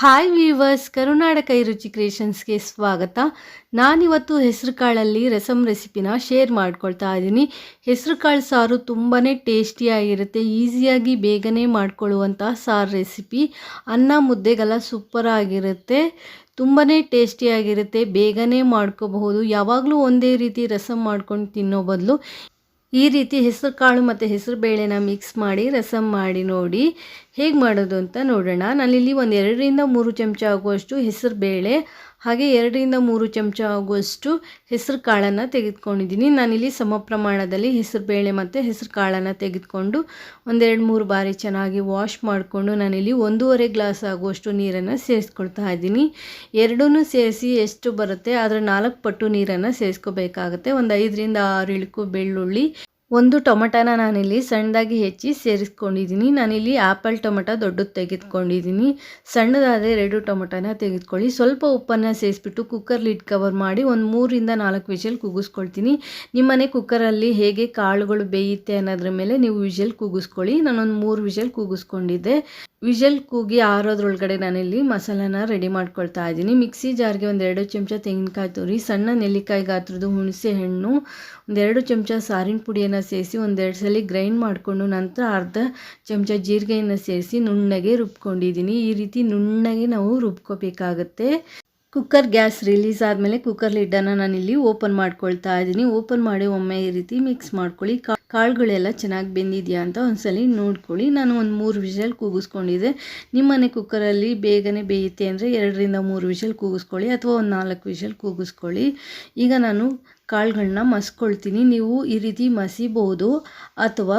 Hi viewers ಕರುನಾಡ ಕೈ ರುಚಿ ಕ್ರಿಯೇಷನ್ಸ್ಗೆ ಸ್ವಾಗತ. ನಾನಿವತ್ತು ಹೆಸರು ಕಾಳಲ್ಲಿ ರಸಮ್ ರೆಸಿಪಿನ ಶೇರ್ ಮಾಡ್ಕೊಳ್ತಾ ಇದ್ದೀನಿ. ಹೆಸರು ಕಾಳು ಸಾರು ತುಂಬಾ ಟೇಸ್ಟಿಯಾಗಿರುತ್ತೆ, ಈಸಿಯಾಗಿ ಬೇಗನೆ ಮಾಡ್ಕೊಳ್ಳುವಂಥ ಸಾರು ರೆಸಿಪಿ. ಅನ್ನ ಮುದ್ದೆಗೆಲ್ಲ ಸೂಪರ್ ಆಗಿರುತ್ತೆ ತುಂಬಾ ಟೇಸ್ಟಿಯಾಗಿರುತ್ತೆ, ಬೇಗನೆ ಮಾಡ್ಕೋಬಹುದು. ಯಾವಾಗಲೂ ಒಂದೇ ರೀತಿ ರಸಮ್ ಮಾಡ್ಕೊಂಡು ತಿನ್ನೋ ಬದಲು ಈ ರೀತಿ ಹೆಸರು ಕಾಳು ಮತ್ತು ಹೆಸರು ಬೇಳೆನ ಮಿಕ್ಸ್ ಮಾಡಿ ರಸಮ್ ಮಾಡಿ ನೋಡಿ. ಹೇಗೆ ಮಾಡೋದು ಅಂತ ನೋಡೋಣ. ನಾನಿಲ್ಲಿ ಒಂದು ಎರಡರಿಂದ ಮೂರು ಚಮಚ ಆಗುವಷ್ಟು ಹೆಸರು ಬೇಳೆ, ಹಾಗೆ ಎರಡರಿಂದ ಮೂರು ಚಮಚ ಆಗುವಷ್ಟು ಹೆಸರು ಕಾಳನ್ನು ತೆಗೆದುಕೊಂಡಿದ್ದೀನಿ. ನಾನಿಲ್ಲಿ ಸಮ ಪ್ರಮಾಣದಲ್ಲಿ ಹೆಸರು ಬೇಳೆ ಮತ್ತು ಹೆಸರು ಕಾಳನ್ನು ತೆಗೆದುಕೊಂಡು ಒಂದೆರಡು ಮೂರು ಬಾರಿ ಚೆನ್ನಾಗಿ ವಾಶ್ ಮಾಡಿಕೊಂಡು ನಾನಿಲ್ಲಿ ಒಂದೂವರೆ ಗ್ಲಾಸ್ ಆಗುವಷ್ಟು ನೀರನ್ನು ಸೇರಿಸ್ಕೊಳ್ತಾ ಇದ್ದೀನಿ. ಎರಡೂ ಸೇರಿಸಿ ಎಷ್ಟು ಬರುತ್ತೆ ಅದರ ನಾಲ್ಕು ಪಟ್ಟು ನೀರನ್ನು ಸೇರಿಸ್ಕೋಬೇಕಾಗುತ್ತೆ. ಒಂದು ಐದರಿಂದ ಆರು ಇಳುಕು ಬೆಳ್ಳುಳ್ಳಿ ಒಂದು ಟೊಮೆಟೊನ ನಾನಿಲ್ಲಿ ಸಣ್ಣದಾಗಿ ಹೆಚ್ಚಿ ಸೇರಿಸ್ಕೊಂಡಿದ್ದೀನಿ. ನಾನಿಲ್ಲಿ ಆ್ಯಪಲ್ ಟೊಮಟೊ ದೊಡ್ಡದು ತೆಗೆದುಕೊಂಡಿದ್ದೀನಿ. ಸಣ್ಣದಾದರೆ ಎರಡು ಟೊಮೊಟೊನ ತೆಗೆದುಕೊಳ್ಳಿ. ಸ್ವಲ್ಪ ಉಪ್ಪನ್ನು ಸೇರಿಸ್ಬಿಟ್ಟು ಕುಕ್ಕರ್ ಲಿಡ್ ಕವರ್ ಮಾಡಿ ಒಂದು ಮೂರಿಂದ ನಾಲ್ಕು ವಿಷಲ್ ಕೂಗಿಸ್ಕೊಳ್ತೀನಿ ನಿಮ್ಮನೆ ಕುಕ್ಕರಲ್ಲಿ ಹೇಗೆ ಕಾಳುಗಳು ಬೇಯುತ್ತೆ ಅನ್ನೋದ್ರ ಮೇಲೆ ನೀವು ವಿಷಲ್ ಕೂಗಿಸ್ಕೊಳ್ಳಿ ನಾನೊಂದು ಮೂರು ವಿಷಲ್ ಕೂಗಿಸ್ಕೊಂಡಿದ್ದೆ ವಿಷಲ್ ಕೂಗಿ ಆರೋದ್ರೊಳಗಡೆ ನಾನಿಲ್ಲಿ ಮಸಾಲಾನ ರೆಡಿ ಮಾಡ್ಕೊಳ್ತಾ ಇದ್ದೀನಿ. ಮಿಕ್ಸಿ ಜಾರ್ಗೆ ಒಂದೆರಡು ಚಮಚ ತೆಂಗಿನಕಾಯಿ ತುರಿ, ಸಣ್ಣ ನೆಲ್ಲಿಕಾಯಿ ಗಾತ್ರದ ಹುಣಸೆ ಹಣ್ಣು, ಒಂದೆರಡು ಚಮಚ ಸಾರಿನ ಪುಡಿಯನ್ನು ಸೇರಿಸಿ ಒಂದೆರಡು ಸಲ ಗ್ರೈಂಡ್ ಮಾಡಿಕೊಂಡು ನಂತರ ಅರ್ಧ ಚಮಚ ಜೀರಿಗೆಯನ್ನು ಸೇರಿಸಿ ನುಣ್ಣಗೆ ರುಬ್ಕೊಂಡಿದ್ದೀನಿ. ಈ ರೀತಿ ನುಣ್ಣಗೆ ನಾವು ರುಬ್ಕೋಬೇಕಾಗತ್ತೆ. ಕುಕ್ಕರ್ ಗ್ಯಾಸ್ ರಿಲೀಸ್ ಆದಮೇಲೆ ಕುಕ್ಕರ್ ಲಿಡ್ಡನ್ನು ನಾನಿಲ್ಲಿ ಓಪನ್ ಮಾಡ್ಕೊಳ್ತಾ ಇದ್ದೀನಿ. ಓಪನ್ ಮಾಡಿ ಒಮ್ಮೆ ಈ ರೀತಿ ಮಿಕ್ಸ್ ಮಾಡ್ಕೊಳ್ಳಿ. ಕಾಳುಗಳೆಲ್ಲ ಚೆನ್ನಾಗಿ ಬೆಂದಿದೆಯಾ ಅಂತ ಒಂದ್ಸಲಿ ನೋಡ್ಕೊಳ್ಳಿ. ನಾನು ಒಂದು ಮೂರು ವಿಷಲ್ ಕೂಗಿಸ್ಕೊಂಡಿದ್ದೆ. ನಿಮ್ಮನೆ ಕುಕ್ಕರಲ್ಲಿ ಬೇಗನೆ ಬೇಯುತ್ತೆ ಅಂದರೆ ಎರಡರಿಂದ ಮೂರು ವಿಷಲ್ ಕೂಗಿಸ್ಕೊಳ್ಳಿ ಅಥವಾ ಒಂದು ನಾಲ್ಕು ವಿಷಲ್ ಕೂಗಿಸ್ಕೊಳ್ಳಿ. ಈಗ ನಾನು ಕಾಳುಗಳನ್ನ ಮಸ್ಕೊಳ್ತೀನಿ. ನೀವು ಈ ರೀತಿ ಮಸಿಬೋದು ಅಥವಾ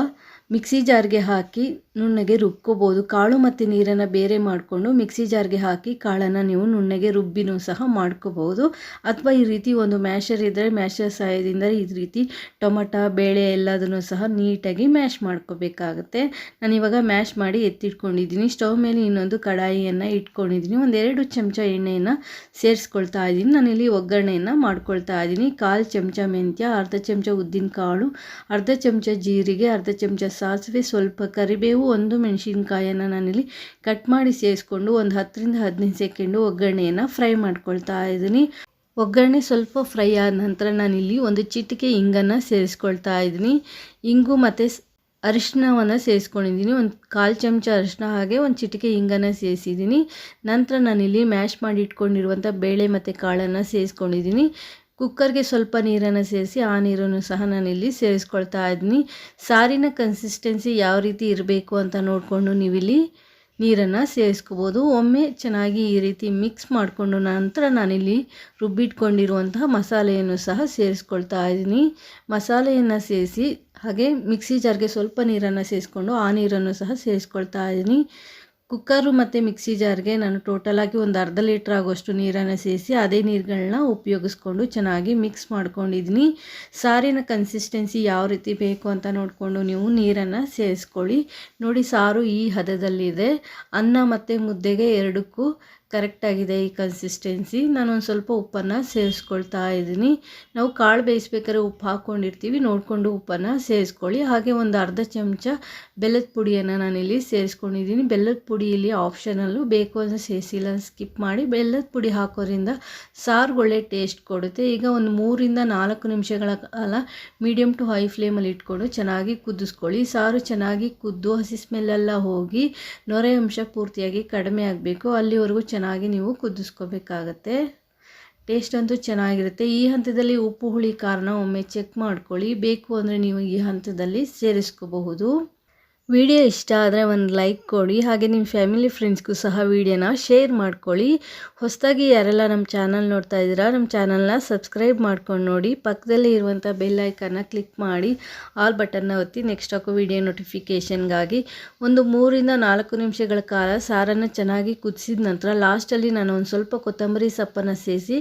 ಮಿಕ್ಸಿ ಜಾರ್ಗೆ ಹಾಕಿ ನುಣ್ಣಗೆ ರುಬ್ಕೋಬೋದು. ಕಾಳು ಮತ್ತು ನೀರನ್ನು ಬೇರೆ ಮಾಡಿಕೊಂಡು ಮಿಕ್ಸಿ ಜಾರ್ಗೆ ಹಾಕಿ ಕಾಳನ್ನು ನೀವು ನುಣ್ಣಗೆ ರುಬ್ಬಿನೂ ಸಹ ಮಾಡ್ಕೋಬೋದು. ಅಥವಾ ಈ ರೀತಿ ಒಂದು ಮ್ಯಾಶರ್ ಇದ್ದರೆ ಮ್ಯಾಶರ್ ಸಹಾಯದಿಂದ ಈ ರೀತಿ ಟೊಮಟ, ಬೇಳೆ ಎಲ್ಲದನ್ನು ಸಹ ನೀಟಾಗಿ ಮ್ಯಾಶ್ ಮಾಡ್ಕೋಬೇಕಾಗತ್ತೆ. ನಾನು ಇವಾಗ ಮ್ಯಾಶ್ ಮಾಡಿ ಎತ್ತಿಟ್ಕೊಂಡಿದ್ದೀನಿ. ಸ್ಟವ್ ಮೇಲೆ ಇನ್ನೊಂದು ಕಡಾಯಿಯನ್ನು ಇಟ್ಕೊಂಡಿದ್ದೀನಿ. ಒಂದೆರಡು ಚಮಚ ಎಣ್ಣೆಯನ್ನು ಸೇರಿಸ್ಕೊಳ್ತಾ ಇದ್ದೀನಿ. ನಾನಿಲ್ಲಿ ಒಗ್ಗರಣೆಯನ್ನು ಮಾಡ್ಕೊಳ್ತಾ ಇದ್ದೀನಿ. ಕಾಲು ಚಮಚ ಮೆಂತ್ಯ, ಅರ್ಧ ಚಮಚ ಉದ್ದಿನ ಕಾಳು ಅರ್ಧ ಚಮಚ ಜೀರಿಗೆ, ಅರ್ಧ ಚಮಚ ಸಾಸಿವೆ ಸ್ವಲ್ಪ ಕರಿಬೇವು, ಒಂದು ಮೆಣಸಿನ್ಕಾಯನ್ನು ನಾನಿಲ್ಲಿ ಕಟ್ ಮಾಡಿ ಸೇರಿಸ್ಕೊಂಡು ಒಂದು ಹತ್ತರಿಂದ ಹದಿನೈದು ಸೆಕೆಂಡು ಒಗ್ಗರಣೆಯನ್ನು ಫ್ರೈ ಮಾಡ್ಕೊಳ್ತಾ ಇದ್ದೀನಿ. ಒಗ್ಗರಣೆ ಸ್ವಲ್ಪ ಫ್ರೈ ಆದ ನಂತರ ನಾನಿಲ್ಲಿ ಒಂದು ಚಿಟಿಕೆ ಇಂಗನ್ನು ಸೇರಿಸ್ಕೊಳ್ತಾ ಇದ್ದೀನಿ. ಇಂಗು ಮತ್ತು ಅರಿಶಿನವನ್ನು ಸೇರಿಸ್ಕೊಂಡಿದ್ದೀನಿ ಒಂದು ಕಾಲು ಚಮಚ ಅರಿಶಿನ ಹಾಗೆ ಒಂದು ಚಿಟಿಕೆ ಇಂಗನ್ನು ಸೇರಿಸಿದ್ದೀನಿ ನಂತರ ನಾನಿಲ್ಲಿ ಮ್ಯಾಶ್ ಮಾಡಿ ಇಟ್ಕೊಂಡಿರುವಂಥ ಬೇಳೆ ಮತ್ತು ಕಾಳನ್ನು ಸೇರಿಸ್ಕೊಂಡಿದ್ದೀನಿ ಕುಕ್ಕರ್ಗೆ ಸ್ವಲ್ಪ ನೀರನ್ನು ಸೇರಿಸಿ, ಆ ನೀರನ್ನು ಸಹ ನಾನು ಇಲ್ಲಿ ಸೇರಿಸ್ಕೊಳ್ತಾ ಇದ್ದೀನಿ ಸಾರಿನ ಕನ್ಸಿಸ್ಟೆನ್ಸಿ ಯಾವ ರೀತಿ ಇರಬೇಕು ಅಂತ ನೋಡಿಕೊಂಡು ನೀವಿಲ್ಲಿ ನೀರನ್ನು ಸೇರಿಸ್ಕೋಬೋದು. ಒಮ್ಮೆ ಚೆನ್ನಾಗಿ ಈ ರೀತಿ ಮಿಕ್ಸ್ ಮಾಡಿಕೊಂಡು ನಂತರ ನಾನಿಲ್ಲಿ ರುಬ್ಬಿಟ್ಕೊಂಡಿರುವಂತಹ ಮಸಾಲೆಯನ್ನು ಸಹ ಸೇರಿಸ್ಕೊಳ್ತಾ ಇದ್ದೀನಿ ಮಸಾಲೆಯನ್ನು ಸೇರಿಸಿ, ಹಾಗೆ ಮಿಕ್ಸಿ ಜಾರ್ಗೆ ಸ್ವಲ್ಪ ನೀರನ್ನು ಸೇರಿಸ್ಕೊಂಡು ಆ ನೀರನ್ನು ಸಹ ಸೇರಿಸ್ಕೊಳ್ತಾ ಇದ್ದೀನಿ ಕುಕ್ಕರು ಮತ್ತು ಮಿಕ್ಸಿ ಜಾರ್ಗೆ ನಾನು ಟೋಟಲಾಗಿ ಒಂದು ಅರ್ಧ ಲೀಟ್ರ್ ಆಗುವಷ್ಟು ನೀರನ್ನು ಸೇರಿಸಿ ಅದೇ ನೀರುಗಳನ್ನ ಉಪಯೋಗಿಸ್ಕೊಂಡು ಚೆನ್ನಾಗಿ ಮಿಕ್ಸ್ ಮಾಡ್ಕೊಂಡಿದ್ದೀನಿ. ಸಾರಿನ ಕನ್ಸಿಸ್ಟೆನ್ಸಿ ಯಾವ ರೀತಿ ಬೇಕು ಅಂತ ನೋಡಿಕೊಂಡು ನೀವು ನೀರನ್ನು ಸೇರಿಸ್ಕೊಳ್ಳಿ. ನೋಡಿ ಸಾರು ಈ ಹದದಲ್ಲಿದೆ. ಅನ್ನ ಮತ್ತು ಮುದ್ದೆಗೆ ಎರಡಕ್ಕೂ ಕರೆಕ್ಟಾಗಿದೆ ಈ ಕನ್ಸಿಸ್ಟೆನ್ಸಿ ನಾನು ಒಂದು ಸ್ವಲ್ಪ ಉಪ್ಪನ್ನು ಸೇರಿಸ್ಕೊಳ್ತಾ ಇದ್ದೀನಿ. ನಾವು ಕಾಳು ಬೇಯಿಸ್ಬೇಕಾದ್ರೆ ಉಪ್ಪು ಹಾಕ್ಕೊಂಡಿರ್ತೀವಿ. ನೋಡಿಕೊಂಡು ಉಪ್ಪನ್ನು ಸೇರಿಸ್ಕೊಳ್ಳಿ. ಹಾಗೆ ಒಂದು ಅರ್ಧ ಚಮಚ ಬೆಲ್ಲದ ಪುಡಿಯನ್ನು ನಾನಿಲ್ಲಿ ಸೇರಿಸ್ಕೊಂಡಿದ್ದೀನಿ. ಬೆಲ್ಲದ ಪುಡಿ ಇಲ್ಲಿ ಆಪ್ಷನಲ್ಲು ಬೇಕು ಅಂದರೆ ಸೇರಿಸಿಲ್ಲ ಸ್ಕಿಪ್ ಮಾಡಿ. ಬೆಲ್ಲದ ಪುಡಿ ಹಾಕೋದ್ರಿಂದ ಸಾರು ಒಳ್ಳೆ ಟೇಸ್ಟ್ ಕೊಡುತ್ತೆ. ಈಗ ಒಂದು ಮೂರಿಂದ ನಾಲ್ಕು ನಿಮಿಷಗಳ ಕಾಲ ಮೀಡಿಯಮ್ ಟು ಹೈ ಫ್ಲೇಮಲ್ಲಿ ಇಟ್ಕೊಂಡು ಚೆನ್ನಾಗಿ ಕುದಿಸ್ಕೊಳ್ಳಿ. ಸಾರು ಚೆನ್ನಾಗಿ ಕುದ್ದು, ಹಸಿ ಸ್ಮೆಲ್ಲೆಲ್ಲ ಹೋಗಿ, ನೊರೆ ಅಂಶ ಪೂರ್ತಿಯಾಗಿ ಕಡಿಮೆ ಆಗಬೇಕು. ಅಲ್ಲಿವರೆಗೂ ಚೆನ್ನಾಗಿ ನೀವು ಕುದಿಸ್ಕೋಬೇಕಾಗತ್ತೆ. ಟೇಸ್ಟ್ ಅಂತೂ ಚೆನ್ನಾಗಿರುತ್ತೆ. ಈ ಹಂತದಲ್ಲಿ ಉಪ್ಪು ಹುಳಿ ಕಾರಣ ಒಮ್ಮೆ ಚೆಕ್ ಮಾಡ್ಕೊಳ್ಳಿ. ಬೇಕು ಅಂದರೆ ನೀವು ಈ ಹಂತದಲ್ಲಿ ಸೇರಿಸ್ಕೋಬಹುದು. ವಿಡಿಯೋ ಇಷ್ಟ ಆದರೆ ಒಂದು ಲೈಕ್ ಕೊಡಿ, ಹಾಗೆ ನಿಮ್ಮ ಫ್ಯಾಮಿಲಿ ಫ್ರೆಂಡ್ಸ್ಗೂ ಸಹ ವಿಡಿಯೋನ ಶೇರ್ ಮಾಡ್ಕೊಳ್ಳಿ. ಹೊಸದಾಗಿ ಯಾರೆಲ್ಲ ನಮ್ಮ ಚಾನಲ್ ನೋಡ್ತಾ ಇದ್ದೀರಾ ನಮ್ಮ ಚಾನಲ್ನ ಸಬ್ಸ್ಕ್ರೈಬ್ ಮಾಡ್ಕೊಂಡು ನೋಡಿ. ಪಕ್ಕದಲ್ಲಿ ಇರುವಂಥ ಬೆಲ್ ಐಕನ್ನ ಕ್ಲಿಕ್ ಮಾಡಿ ಆಲ್ ಬಟನ್ನ ಒತ್ತಿ ನೆಕ್ಸ್ಟ್ ಹಾಕೋ ವಿಡಿಯೋ ನೋಟಿಫಿಕೇಷನ್ಗಾಗಿ ಒಂದು ಮೂರಿಂದ ನಾಲ್ಕು ನಿಮಿಷಗಳ ಕಾಲ ಸಾರನ್ನು ಚೆನ್ನಾಗಿ ಕುದಿಸಿದ ನಂತರ ಲಾಸ್ಟಲ್ಲಿ ನಾನು ಒಂದು ಸ್ವಲ್ಪ ಕೊತ್ತಂಬರಿ ಸೊಪ್ಪನ್ನು ಸೇರಿಸಿ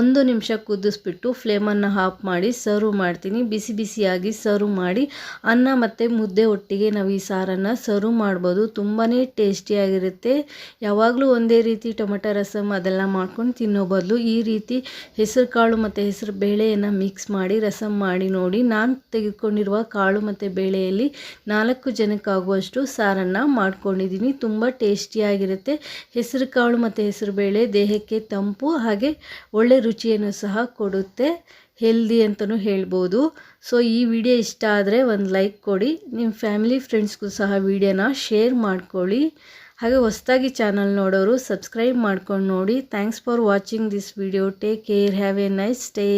ಒಂದು ನಿಮಿಷ ಕುದಿಸ್ಬಿಟ್ಟು ಫ್ಲೇಮನ್ನು ಆಫ್ ಮಾಡಿ ಸರ್ವ್ ಮಾಡ್ತೀನಿ. ಬಿಸಿ ಬಿಸಿಯಾಗಿ ಸರ್ವ್ ಮಾಡಿ, ಅನ್ನ ಮತ್ತು ಮುದ್ದೆ ಒಟ್ಟಿಗೆ ನಾವು ಈ ಸಾರನ್ನು ಸರ್ವ್ ಮಾಡ್ಬೋದು. ತುಂಬಾ ಟೇಸ್ಟಿಯಾಗಿರುತ್ತೆ ಯಾವಾಗಲೂ ಒಂದೇ ರೀತಿ ಟೊಮೆಟೊ ರಸಮ್ ಅದೆಲ್ಲ ಮಾಡ್ಕೊಂಡು ತಿನ್ನೋ ಬದಲು ಈ ರೀತಿ ಹೆಸರು ಕಾಳು ಮತ್ತು ಹೆಸರು ಬೇಳೆಯನ್ನು ಮಿಕ್ಸ್ ಮಾಡಿ ರಸಮ್ ಮಾಡಿ ನೋಡಿ ನಾನು ತೆಗೆದುಕೊಂಡಿರುವ ಕಾಳು ಮತ್ತು ಬೇಳೆಯಲ್ಲಿ ನಾಲ್ಕು ಜನಕ್ಕಾಗುವಷ್ಟು ಸಾರನ್ನು ಮಾಡ್ಕೊಂಡಿದ್ದೀನಿ. ತುಂಬ ಟೇಸ್ಟಿಯಾಗಿರುತ್ತೆ ಹೆಸರು ಕಾಳು ಮತ್ತು ಹೆಸರು ಬೇಳೆ ದೇಹಕ್ಕೆ ತಂಪು ಹಾಗೆ ಒಳ್ಳೆ ರುಚಿಯನ್ನು ಸಹ ಕೊಡುತ್ತೆ. ಹೆಲ್ದಿ ಅಂತಲೂ ಹೇಳ್ಬೋದು. ಸೊ ಈ ವಿಡಿಯೋ ಇಷ್ಟ ಆದರೆ ಒಂದು ಲೈಕ್ ಕೊಡಿ. ನಿಮ್ಮ ಫ್ಯಾಮಿಲಿ ಫ್ರೆಂಡ್ಸ್ಗೂ ಸಹ ವಿಡಿಯೋನ ಶೇರ್ ಮಾಡ್ಕೊಳ್ಳಿ. ಹಾಗೆ ಹೊಸದಾಗಿ ಚಾನಲ್ ನೋಡೋರು ಸಬ್ಸ್ಕ್ರೈಬ್ ಮಾಡ್ಕೊಂಡು ನೋಡಿ. Thanks for watching this video take care have a nice day